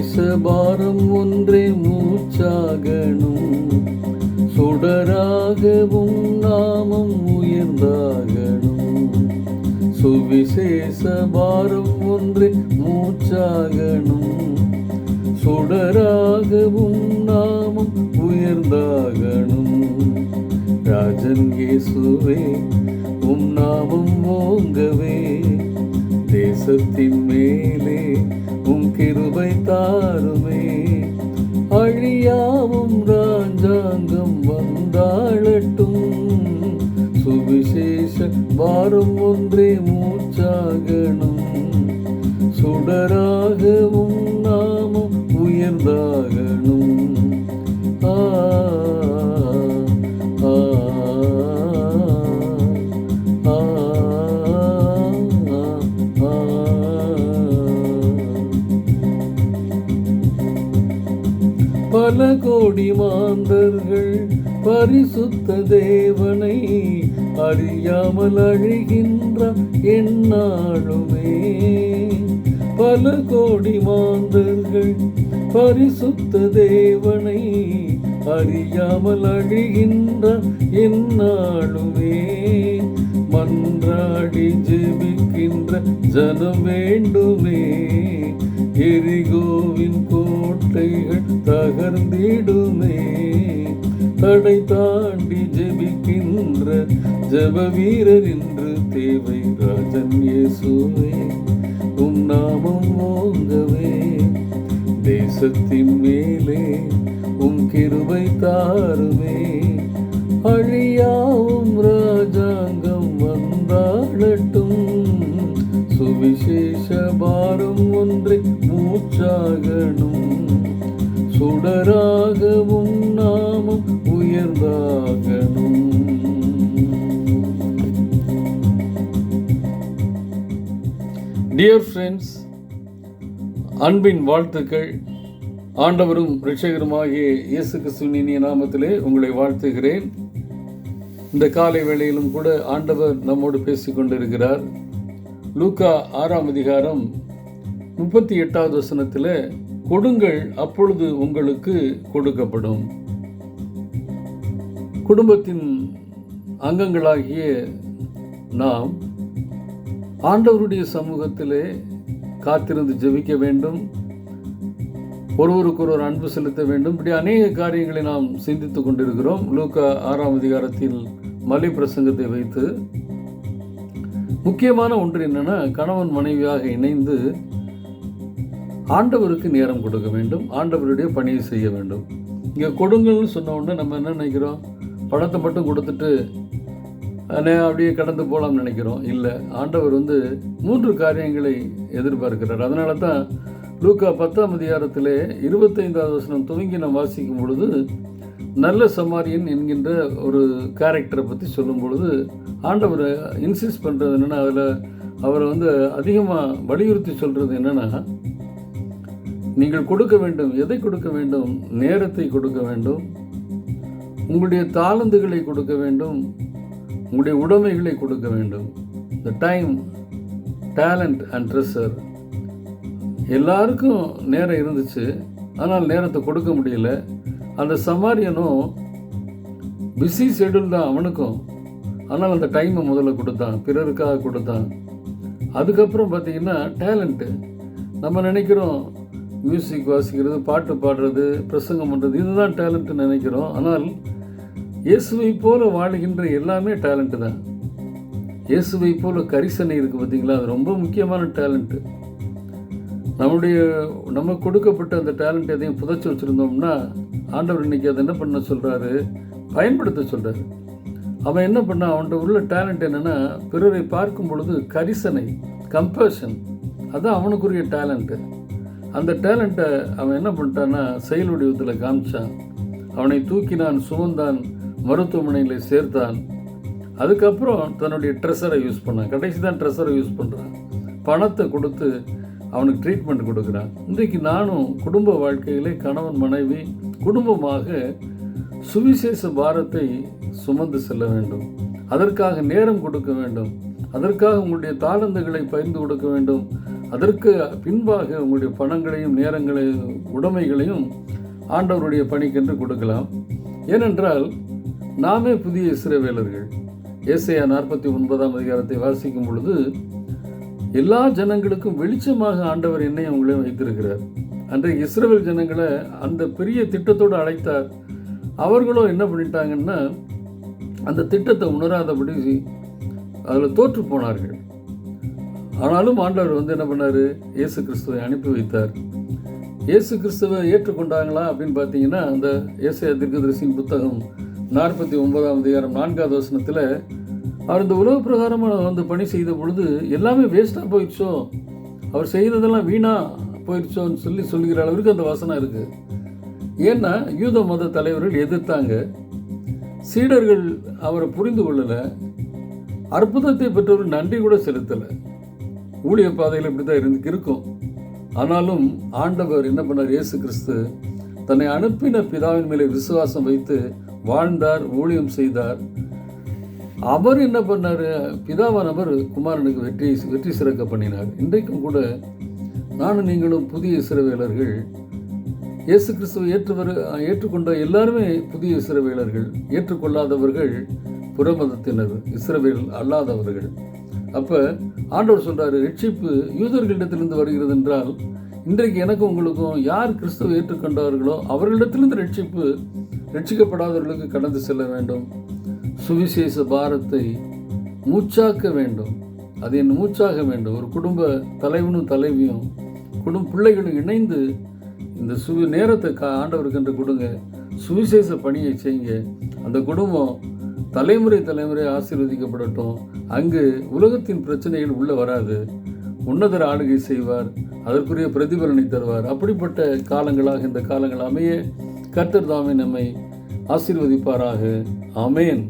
சுவிசேஷ ஒன்றே மூச்சாகணும். சுடராகவும் நாமம் உயர்ந்தாகணும். சுவிசேஷ பாரம் ஒன்றே மூச்சாகணும். சுடராகவும் நாமம் உயர்ந்தாகணும். ராஜன் இயேசுவே பல கோடி மாந்தர்கள் பரிசுத்த தேவனை அறியாமல் அழுகின்ற என்னாளுமே பல கோடி மாந்தர்கள் பரிசுத்த தேவனை அறியாமல் அழுகின்ற என்னாளுமே மன்றாடி ஜெபிக்கின்ற ஜனம் வேண்டுமே. எரிகோவின் கோட்டைகள் தகர்ந்திடுமே. தடை தாண்டி ஜெபிக்கின்ற ஜப வீரர் என்று தேவை ராஜன் இயேசுவே. உம் நாமம் ஓங்கவே. தேசத்தின் மேலே உம் கிருபை தாருமே. அழியாவும் ரா டியர் ஃப்ரெண்ட்ஸ் அன்பின் வாழ்த்துக்கள். ஆண்டவரும் இரட்சகருமாகிய இயேசு கிறிஸ்துவின் நாமத்திலே உங்களை வாழ்த்துகிறேன். இந்த காலை வேளையிலும் கூட ஆண்டவர் நம்மோடு பேசி கொண்டிருக்கிறார். லூக்கா ஆறாம் அதிகாரம் முப்பத்தி எட்டாவது வசனத்தில் கொடுங்கள் அப்பொழுது உங்களுக்கு கொடுக்கப்படும். குடும்பத்தின் அங்கங்களாகிய நாம் ஆண்டவருடைய சமூகத்திலே காத்திருந்து ஜெபிக்க வேண்டும். ஒருவருக்கொருவர் அன்பு செலுத்த வேண்டும். இப்படி அநேக காரியங்களை நாம் சிந்தித்துக் கொண்டிருக்கிறோம். லூக்கா ஆறாம் அதிகாரத்தில் மலை பிரசங்கத்தை வைத்து. முக்கியமான ஒன்று என்னன்னா கணவன் மனைவியாக இணைந்து ஆண்டவருக்கு நேரம் கொடுக்க வேண்டும். ஆண்டவருடைய பணியை செய்ய வேண்டும். இங்கே கொடுங்கள்னு சொன்ன உடனே நம்ம என்ன நினைக்கிறோம்? பணத்தை மட்டும் கொடுத்துட்டு அப்படியே கடந்து போகலாம்னு நினைக்கிறோம். இல்லை ஆண்டவர் வந்து மூன்று காரியங்களை எதிர்பார்க்கிறார். அதனால தான் லூக்கா பத்தாம் அதிகாரத்திலே இருபத்தைந்தாவது வசனம் துவங்கி நாம் வாசிக்கும் பொழுது நல்ல சமாரியன் என்கின்ற ஒரு கேரக்டரை பற்றி சொல்லும் பொழுது ஆண்டவர் இன்சிஸ்ட் பண்ணுறது என்னென்னா அதில் அவரை வந்து அதிகமாக வலியுறுத்தி சொல்கிறது என்னென்னா நீங்கள் கொடுக்க வேண்டும் எதை கொடுக்க வேண்டும்? நேரத்தை கொடுக்க வேண்டும் உங்களுடைய தாளந்துகளை கொடுக்க வேண்டும் உங்களுடைய உடைமைகளை கொடுக்க வேண்டும். The time talent and treasure எல்லாருக்கும் நேரம் இருந்துச்சு. ஆனால் நேரத்தை கொடுக்க முடியல. அந்த சமாரியனும் பிஸி ஷெடியூல் தான் அவனுக்கும். ஆனால் அந்த டைமை முதல்ல கொடுத்தான். பிறருக்காக கொடுத்தான். அதுக்கப்புறம் பார்த்தீங்கன்னா டேலண்ட்டு நம்ம நினைக்கிறோம் மியூசிக் வாசிக்கிறது பாட்டு பாடுறது பிரசங்கம் பண்ணுறது இதுதான் டேலண்ட்டுன்னு நினைக்கிறோம். ஆனால் இயேசுவை போல வாழுகின்ற எல்லாமே டேலண்ட்டு தான். இயேசுவை போல கரிசனை இருக்குது பார்த்தீங்களா? அது ரொம்ப முக்கியமான டேலண்ட்டு நம்முடைய நம்ம கொடுக்கப்பட்ட அந்த டேலண்ட் எதையும் புதைச்சி வச்சுருந்தோம்னா ஆண்டவர் இன்னைக்கு அதை என்ன பண்ண சொல்கிறாரு பயன்படுத்த சொல்கிறாரு அவன் என்ன பண்ணான் அவன்கிட்ட உள்ள டேலண்ட் என்னென்னா பிறரை பார்க்கும் பொழுது கரிசனை கம்பேஷன் அதுதான் அவனுக்குரிய டேலண்ட்டு அந்த டேலண்ட்டை அவன் என்ன பண்ணிட்டான்னா செயல் வடிவத்தில் காமிச்சான். அவனை தூக்கினான் சுமந்தான் மருத்துவமனையில் சேர்த்தான் அதுக்கப்புறம் தன்னுடைய ட்ரெஸ்ஸரை யூஸ் பண்ணான். கடைசி தான் ட்ரெஸ்ஸரை யூஸ் பண்ணுறான் பணத்தை கொடுத்து அவனுக்கு ட்ரீட்மெண்ட் கொடுக்குறான். இன்றைக்கு நானும் குடும்ப வாழ்க்கையிலே கணவன் மனைவி குடும்பமாக சுவிசேஷ பாரத்தை சுமந்து செல்ல வேண்டும். அதற்காக நேரம் கொடுக்க வேண்டும். அதற்காக உங்களுடைய தாளந்துகளை பகிர்ந்து கொடுக்க வேண்டும். அதற்கு பின்பாக உங்களுடைய பணங்களையும் நேரங்களையும் உடைமைகளையும் ஆண்டவருடைய பணிக்கென்று கொடுக்கலாம். ஏனென்றால் நாமே புதிய இஸ்ரவேலர்கள். ஏசையா நாற்பத்தி ஒன்பதாம் அதிகாரத்தை வாசிக்கும் பொழுது எல்லா ஜனங்களுக்கும் வெளிச்சமாக ஆண்டவர் என்னை அவங்களே வைத்திருக்கிறார். அன்றைக்கு இஸ்ரவேல் ஜனங்களை அந்த பெரிய திட்டத்தோடு அழைத்தார். அவர்களும் என்ன பண்ணிட்டாங்கன்னா அந்த திட்டத்தை உணராதபடி அதில் தோற்று போனார்கள். ஆனாலும் ஆண்டவர் வந்து என்ன பண்ணார்? இயேசு கிறிஸ்துவை அனுப்பி வைத்தார். இயேசு கிறிஸ்துவை ஏற்றுக்கொண்டாங்களா அப்படின்னு பார்த்தீங்கன்னா அந்த இயேசு தீர்க்கதரிசியின் புத்தகம் நாற்பத்தி ஒன்பதாம் அதிகாரம் நான்காவது வசனத்தில் அவர் இந்த உலக பிரகாரமாக வந்து பணி செய்த பொழுது எல்லாமே வேஸ்ட்டாக போயிடுச்சோ? அவர் செய்ததெல்லாம் வீணாக போயிடுச்சோன்னு சொல்லி சொல்கிற அளவிற்கு அந்த வசனம் இருக்குது ஏன்னா யூத மத தலைவர்கள் எதிர்த்தாங்க. சீடர்கள் அவரை புரிந்து கொள்ளலை. அற்புதத்தை பெற்றவர்கள் நன்றி கூட செலுத்தலை. ஊழிய பாதையில் இப்படி தான் இருந்து இருக்கும். ஆனாலும் ஆண்டவர் என்ன பண்ணார்? இயேசு கிறிஸ்து தன்னை அனுப்பின பிதாவின் மேலே விசுவாசம் வைத்து வாழ்ந்தார் ஊழியம் செய்தார். அவர் என்ன பண்ணார்? பிதாவானவர் குமாரனுக்கு வெற்றி வெற்றி சிறக்க பண்ணினார். இன்றைக்கும் கூட நானும் நீங்களும் புதிய சிறவேலர்கள். இயேசு கிறிஸ்துவை ஏற்றுவர் ஏற்றுக்கொண்ட எல்லாருமே புதிய இஸ்ரவேலர்கள் ஏற்றுக்கொள்ளாதவர்கள் புறமதத்தினர் இஸ்ரவேல் அல்லாதவர்கள். அப்போ ஆண்டவர் சொல்கிறாரு ரட்சிப்பு யூதர்களிடத்திலிருந்து வருகிறது என்றால் இன்றைக்கு எனக்கும் உங்களுக்கும் யார் கிறிஸ்துவை ஏற்றுக்கொண்டார்களோ அவர்களிடத்திலிருந்து ரட்சிப்பு ரட்சிக்கப்படாதவர்களுக்கு கடந்து செல்ல வேண்டும். சுவிசேஷ பாரத்தை மூச்சாக்க வேண்டும். அது என் மூச்சாக வேண்டும். ஒரு குடும்ப தலைவனும் தலைவியும் குடும்ப பிள்ளைகளும் இணைந்து இந்த சுவி நேரத்தை கா ஆண்டவருக்கென்று கொடுங்க. சுவிசேஷ பணியை செய்யுங்க. அந்த குடும்பம் தலைமுறை தலைமுறை ஆசீர்வதிக்கப்படட்டும். அங்கு உலகத்தின் பிரச்சனைகள் உள்ளே வராது. உன்னதர் ஆளுகை செய்வார் அதற்குரிய பிரதிபலனை தருவார். அப்படிப்பட்ட காலங்களாக இந்த காலங்கள் அமைய கர்த்தர் தாமே நம்மை ஆசீர்வதிப்பாராக. அமேன்